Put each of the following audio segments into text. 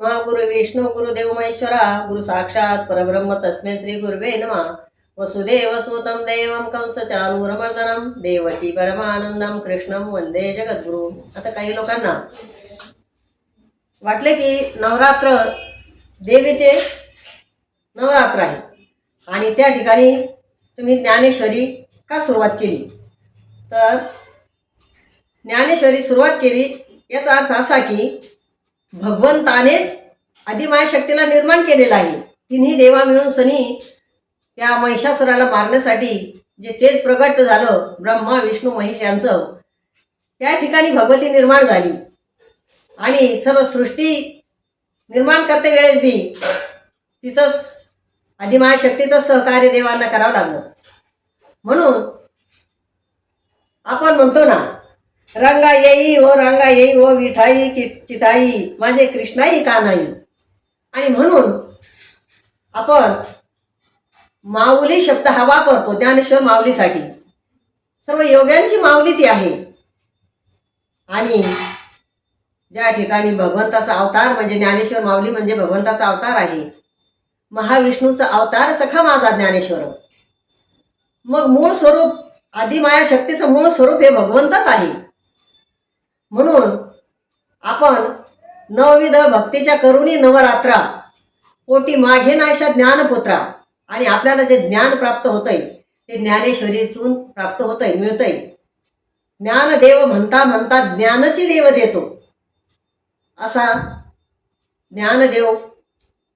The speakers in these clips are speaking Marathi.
महागुरु विष्णू गुरुदेव महेश्वरा गुरु साक्षात परब्रह्म तस्मे श्री गुरुवे नमा। वसुदेव सुतम देवं कंस चाणूरमर्दनं देवकी परमानंदम कृष्णं वंदे जगद्गुरु। आता काही लोकांना वाटले की नवरात्र देवीचे नवरात्र आहे आणि त्या ठिकाणी तुम्ही ज्ञानेश्वरी का सुरुवात केली? तर ज्ञानेश्वरी सुरुवात केली याचा अर्थ असा की भगवंतानेच आदिमायाशक्तीला निर्माण केलेला आहे. तिन्ही देवा मिळून सनी त्या महिषासुराला मारण्यासाठी जे तेज प्रगट झालं ब्रह्मा विष्णू महेश यांचं त्या ठिकाणी भगवती निर्माण झाली. आणि सर्व सृष्टी निर्माण करते वेळेस बी तिचंच आदिमायाशक्तीचं सहकार्य देवांना करावं लागलं. म्हणून आपण म्हणतो ना रंगा येई ओ रंगा येई ओ विठाई कि चिताई माझे कृष्णाई का नाही? आणि म्हणून आपण माऊली शब्द हा वापरतो ज्ञानेश्वर माऊलीसाठी. सर्व योग्यांची माऊली ती आहे. आणि ज्या ठिकाणी भगवंताचा अवतार म्हणजे ज्ञानेश्वर माऊली म्हणजे भगवंताचा अवतार आहे महाविष्णूचा अवतार सखा माझा ज्ञानेश्वर. मग मूळ स्वरूप आदिमाया शक्तीचं मूळ स्वरूप हे भगवंतच आहे. म्हणून आपण नवविध भक्तीच्या करुणी नवरात्रा पोटी मागे नायशा ज्ञानपुत्रा आणि आपल्याला जे ज्ञान प्राप्त होतंय ते ज्ञानेश्वरीतून प्राप्त होतंय मिळतंय. ज्ञानदेव म्हणता म्हणता ज्ञानची देव देतो. असा ज्ञानदेव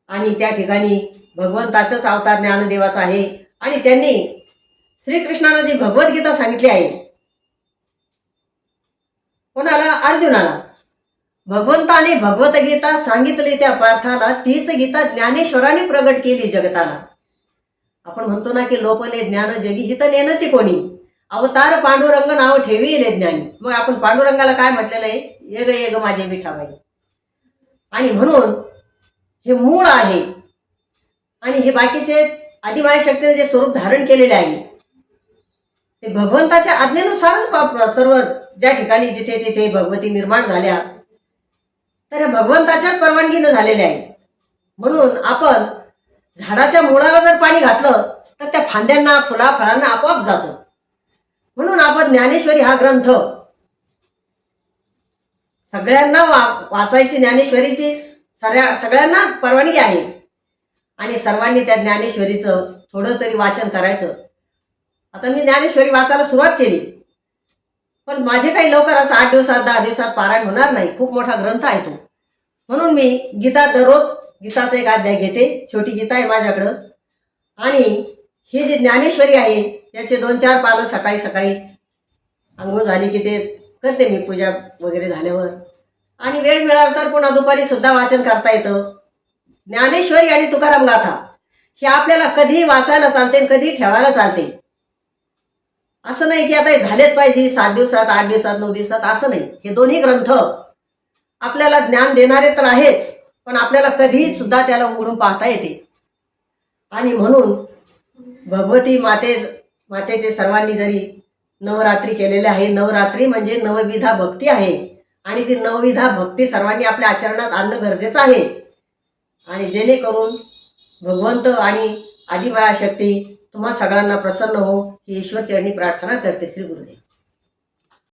आणि त्या ठिकाणी भगवंताचाच अवतार ज्ञानदेवाचा आहे. आणि त्यांनी श्रीकृष्णानं जी भगवद्गीता सांगितली आहे कोणाला? अर्जुनाला. भगवंताने भगवतगीता सांगितली त्या पार्थाला. तीच गीता ज्ञानेश्वराने प्रगट केली जगताला. आपण म्हणतो ना की लोपले ज्ञान जगी हित नेन ती कोणी? अवतार पांडुरंग नाव ठेवीले ज्ञानी. मग आपण पांडुरंगाला काय म्हटलेलं आहे? येग येग माझे विठाबाई. आणि म्हणून हे मूळ आहे. आणि हे बाकीचे आदिमाय शक्तीने जे स्वरूप धारण केलेले आहे ते भगवंताच्या आज्ञेनुसारच बाप- सर्व ज्या ठिकाणी जिथे तिथे भगवती निर्माण झाल्या तर ह्या भगवंताच्याच परवानगीनं झालेल्या आहे म्हणून आपण झाडाच्या मुळाला जर पाणी घातलं तर त्या फांद्यांना फुला फळांना आपोआप जातं. म्हणून आपण ज्ञानेश्वरी हा ग्रंथ सगळ्यांना वा वाचायची ज्ञानेश्वरीची सगळ्या सगळ्यांना परवानगी आहे. आणि सर्वांनी त्या ज्ञानेश्वरीचं थोडं तरी वाचन करायचं. आता मी ज्ञानेश्वरी वाचायला सुरुवात केली. पण माझे काही लवकर असं आठ दिवसात दहा दिवसात पारायण होणार नाही. खूप मोठा ग्रंथ आहे तो. म्हणून मी गीता दररोज गीताचा एक अध्याय घेते. छोटी गीता आहे माझ्याकडं. आणि ही जी ज्ञानेश्वरी आहे त्याचे दोन चार पानं सकाळी सकाळी आंघोळ झाली की ते करते मी पूजा वगैरे झाल्यावर. आणि वेळ मिळाला तर पुन्हा दुपारी सुद्धा वाचन करता येतं. ज्ञानेश्वरी आणि तुकाराम गाथा हे आपल्याला कधी वाचायला चालते आणि कधी ठेवायला चालते. असं नाही की आता हे झालेच पाहिजे सात दिवसात आठ दिवसात नऊ दिवसात असं नाही. हे दोन्ही ग्रंथ आपल्याला ज्ञान देणारे तर आहेच पण आपल्याला कधी सुद्धा त्याला उघडून पाहता येते. आणि म्हणून भगवती माते मातेचे सर्वांनी जरी नवरात्री केलेले आहे नवरात्री म्हणजे नवविधा भक्ती आहे. आणि ती नवविधा भक्ती सर्वांनी आपल्या आचरणात आणणं गरजेचं आहे. आणि जेणेकरून भगवंत आणि आदिमाया शक्ती तुम्हा सगळ्यांना प्रसन्न हो ही ईश्वर चरणी प्रार्थना करते श्री गुरुदेव.